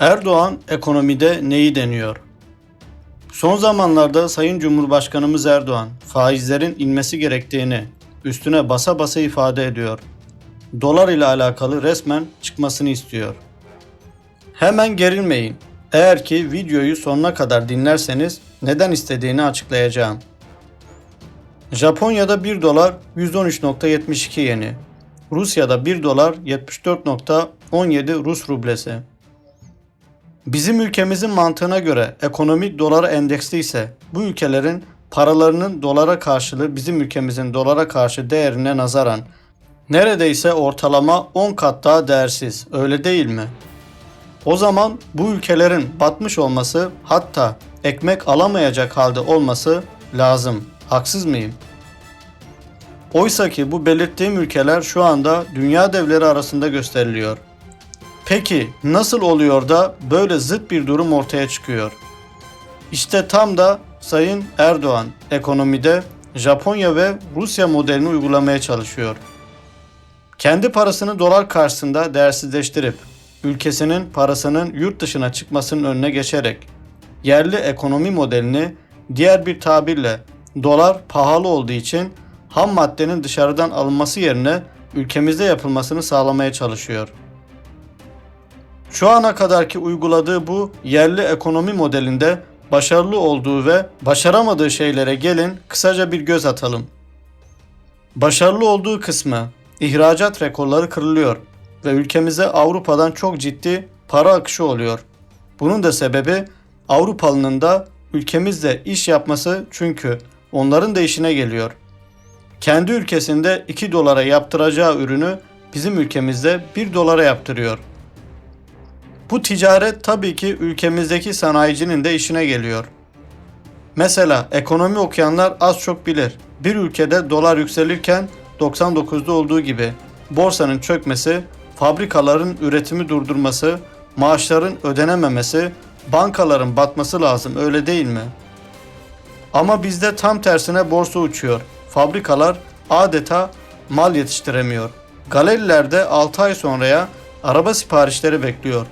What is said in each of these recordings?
Erdoğan ekonomide neyi deniyor? Son zamanlarda Sayın Cumhurbaşkanımız Erdoğan faizlerin inmesi gerektiğini üstüne basa basa ifade ediyor. Dolar ile alakalı resmen çıkmasını istiyor. Hemen gerilmeyin. Eğer ki videoyu sonuna kadar dinlerseniz neden istediğini açıklayacağım. Japonya'da 1 dolar 113.72 yeni. Rusya'da 1 dolar 74.17 Rus rublesi. Bizim ülkemizin mantığına göre ekonomik dolara endeksli ise bu ülkelerin paralarının dolara karşılığı bizim ülkemizin dolara karşı değerine nazaran neredeyse ortalama 10 kat daha değersiz. Öyle değil mi? O zaman bu ülkelerin batmış olması hatta ekmek alamayacak halde olması lazım. Haksız mıyım? Oysa ki bu belirttiğim ülkeler şu anda dünya devleri arasında gösteriliyor. Peki nasıl oluyor da böyle zıt bir durum ortaya çıkıyor? İşte tam da Sayın Erdoğan ekonomide Japonya ve Rusya modelini uygulamaya çalışıyor. Kendi parasını dolar karşısında değersizleştirip ülkesinin parasının yurt dışına çıkmasının önüne geçerek yerli ekonomi modelini diğer bir tabirle dolar pahalı olduğu için ham maddenin dışarıdan alınması yerine ülkemizde yapılmasını sağlamaya çalışıyor. Şu ana kadarki uyguladığı bu yerli ekonomi modelinde başarılı olduğu ve başaramadığı şeylere gelin kısaca bir göz atalım. Başarılı olduğu kısmı ihracat rekorları kırılıyor ve ülkemize Avrupa'dan çok ciddi para akışı oluyor. Bunun da sebebi Avrupalının da ülkemizde iş yapması çünkü onların da işine geliyor. Kendi ülkesinde 2 dolara yaptıracağı ürünü bizim ülkemizde 1 dolara yaptırıyor. Bu ticaret tabii ki ülkemizdeki sanayicinin de işine geliyor. Mesela ekonomi okuyanlar az çok bilir. Bir ülkede dolar yükselirken 99'da olduğu gibi borsanın çökmesi, fabrikaların üretimi durdurması, maaşların ödenememesi, bankaların batması lazım öyle değil mi? Ama bizde tam tersine borsa uçuyor. Fabrikalar adeta mal yetiştiremiyor. Galerilerde 6 ay sonraya araba siparişleri bekliyor.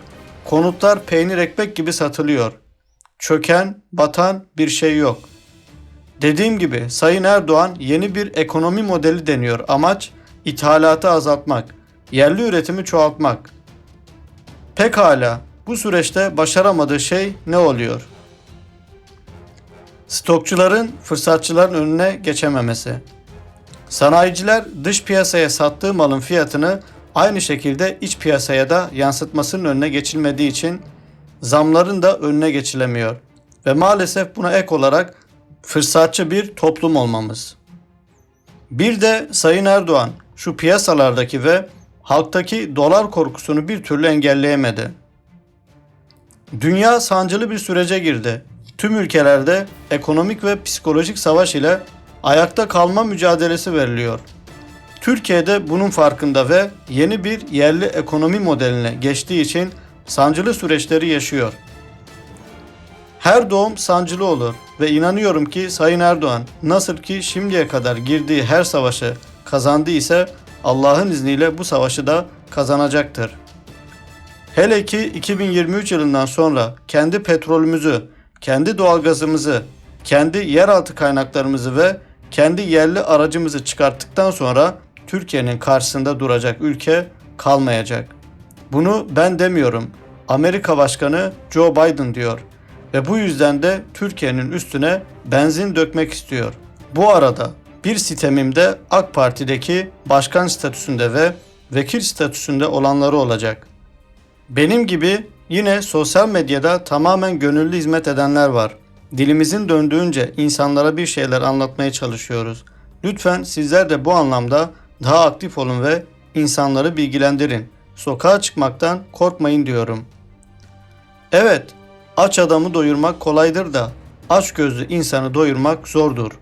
Konutlar peynir ekmek gibi satılıyor. Çöken, batan bir şey yok. Dediğim gibi Sayın Erdoğan yeni bir ekonomi modeli deniyor. Amaç ithalatı azaltmak, yerli üretimi çoğaltmak. Pekala bu süreçte başaramadığı şey ne oluyor? Stokçuların fırsatçıların önüne geçememesi. Sanayiciler dış piyasaya sattığı malın fiyatını aynı şekilde iç piyasaya da yansıtmasının önüne geçilmediği için zamların da önüne geçilemiyor. Ve maalesef buna ek olarak fırsatçı bir toplum olmamız. Bir de Sayın Erdoğan şu piyasalardaki ve halktaki dolar korkusunu bir türlü engelleyemedi. Dünya sancılı bir sürece girdi. Tüm ülkelerde ekonomik ve psikolojik savaş ile ayakta kalma mücadelesi veriliyor. Türkiye'de bunun farkında ve yeni bir yerli ekonomi modeline geçtiği için sancılı süreçleri yaşıyor. Her doğum sancılı olur ve inanıyorum ki Sayın Erdoğan nasıl ki şimdiye kadar girdiği her savaşı kazandı ise Allah'ın izniyle bu savaşı da kazanacaktır. Hele ki 2023 yılından sonra kendi petrolümüzü, kendi doğalgazımızı, kendi yeraltı kaynaklarımızı ve kendi yerli aracımızı çıkarttıktan sonra Türkiye'nin karşısında duracak ülke kalmayacak. Bunu ben demiyorum. Amerika Başkanı Joe Biden diyor ve bu yüzden de Türkiye'nin üstüne benzin dökmek istiyor. Bu arada bir sitemimde AK Parti'deki başkan statüsünde ve vekil statüsünde olanları olacak. Benim gibi yine sosyal medyada tamamen gönüllü hizmet edenler var. Dilimizin döndüğünce insanlara bir şeyler anlatmaya çalışıyoruz. Lütfen sizler de bu anlamda daha aktif olun ve insanları bilgilendirin. Sokağa çıkmaktan korkmayın diyorum. Evet, aç adamı doyurmak kolaydır da aç gözlü insanı doyurmak zordur.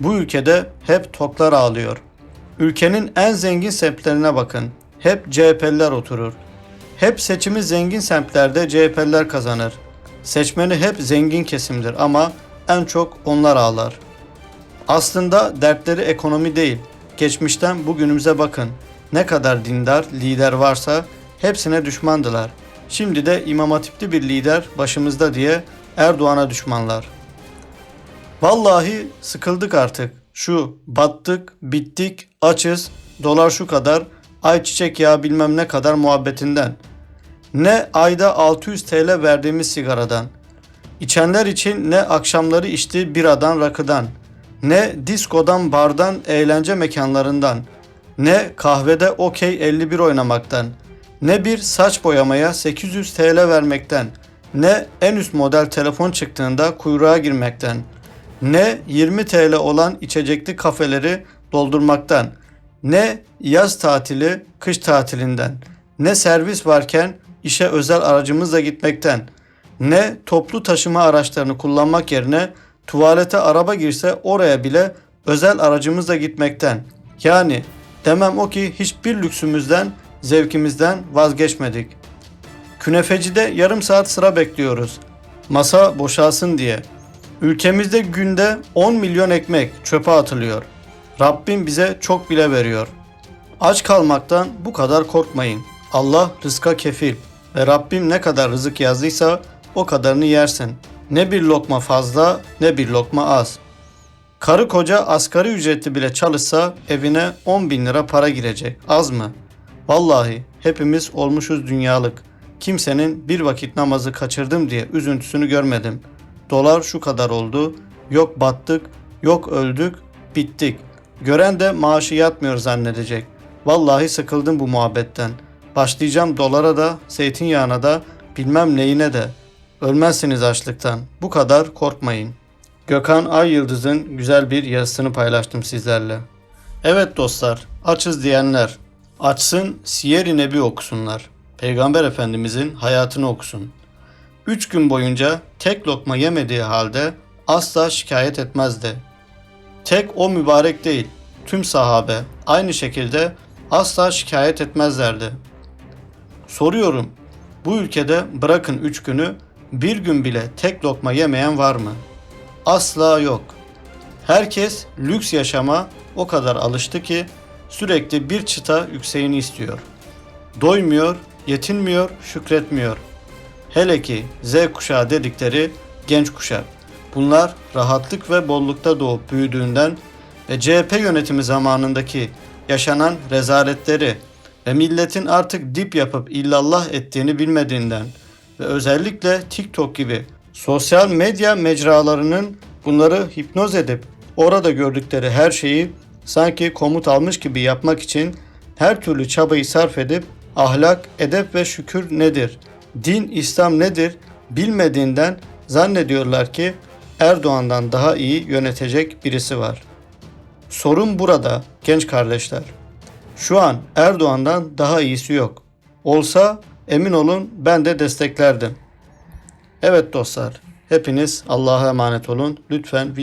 Bu ülkede hep toklar ağlıyor. Ülkenin en zengin semtlerine bakın. Hep CHP'liler oturur. Hep seçimi zengin semtlerde CHP'liler kazanır. Seçmeni hep zengin kesimdir ama en çok onlar ağlar. Aslında dertleri ekonomi değil. Geçmişten bugünümüze bakın. Ne kadar dindar lider varsa hepsine düşmandılar. Şimdi de İmam Hatipli bir lider başımızda diye Erdoğan'a düşmanlar. Vallahi sıkıldık artık. Şu battık, bittik, açız, dolar şu kadar, ayçiçek yağı bilmem ne kadar muhabbetinden. Ne ayda 600 TL verdiğimiz sigaradan. İçenler için ne akşamları içtiği biradan rakıdan. Ne diskodan bardan eğlence mekanlarından. Ne kahvede okey 51 oynamaktan. Ne bir saç boyamaya 800 TL vermekten. Ne en üst model telefon çıktığında kuyruğa girmekten ne 20 TL olan içecekli kafeleri doldurmaktan, ne yaz tatili kış tatilinden, ne servis varken işe özel aracımızla gitmekten, ne toplu taşıma araçlarını kullanmak yerine tuvalete araba girse oraya bile özel aracımızla gitmekten. Yani demem o ki hiçbir lüksümüzden, zevkimizden vazgeçmedik. Künefecide yarım saat sıra bekliyoruz. Masa boşalsın diye. Ülkemizde günde 10 milyon ekmek çöpe atılıyor. Rabbim bize çok bile veriyor. Aç kalmaktan bu kadar korkmayın. Allah rızka kefil ve Rabbim ne kadar rızık yazdıysa o kadarını yersin. Ne bir lokma fazla ne bir lokma az. Karı koca asgari ücretli bile çalışsa evine 10 bin lira para girecek. Az mı? Vallahi hepimiz olmuşuz dünyalık. Kimsenin bir vakit namazı kaçırdım diye üzüntüsünü görmedim. Dolar şu kadar oldu. Yok battık, yok öldük, bittik. Gören de maaşı yatmıyor zannedecek. Vallahi sıkıldım bu muhabbetten. Başlayacağım dolara da, zeytinyağına da, bilmem neyine de. Ölmezsiniz açlıktan. Bu kadar korkmayın. Gökhan Ay Yıldız'ın güzel bir yazısını paylaştım sizlerle. Evet dostlar, açız diyenler, açsın Siyer-i Nebi okusunlar. Peygamber Efendimizin hayatını okusun. Üç gün boyunca tek lokma yemediği halde asla şikayet etmezdi. Tek o mübarek değil, tüm sahabe aynı şekilde asla şikayet etmezlerdi. Soruyorum, bu ülkede bırakın üç günü bir gün bile tek lokma yemeyen var mı? Asla yok. Herkes lüks yaşama o kadar alıştı ki sürekli bir çıta yükseğini istiyor. Doymuyor, yetinmiyor, şükretmiyor. Hele ki Z kuşağı dedikleri genç kuşak. Bunlar rahatlık ve bollukta doğup büyüdüğünden ve CHP yönetimi zamanındaki yaşanan rezaletleri ve milletin artık dip yapıp illallah ettiğini bilmediğinden ve özellikle TikTok gibi sosyal medya mecralarının bunları hipnoz edip orada gördükleri her şeyi sanki komut almış gibi yapmak için her türlü çabayı sarf edip ahlak, edep ve şükür nedir, din, İslam nedir bilmediğinden zannediyorlar ki Erdoğan'dan daha iyi yönetecek birisi var. Sorun burada genç kardeşler. Şu an Erdoğan'dan daha iyisi yok. Olsa emin olun ben de desteklerdim. Evet dostlar, hepiniz Allah'a emanet olun. Lütfen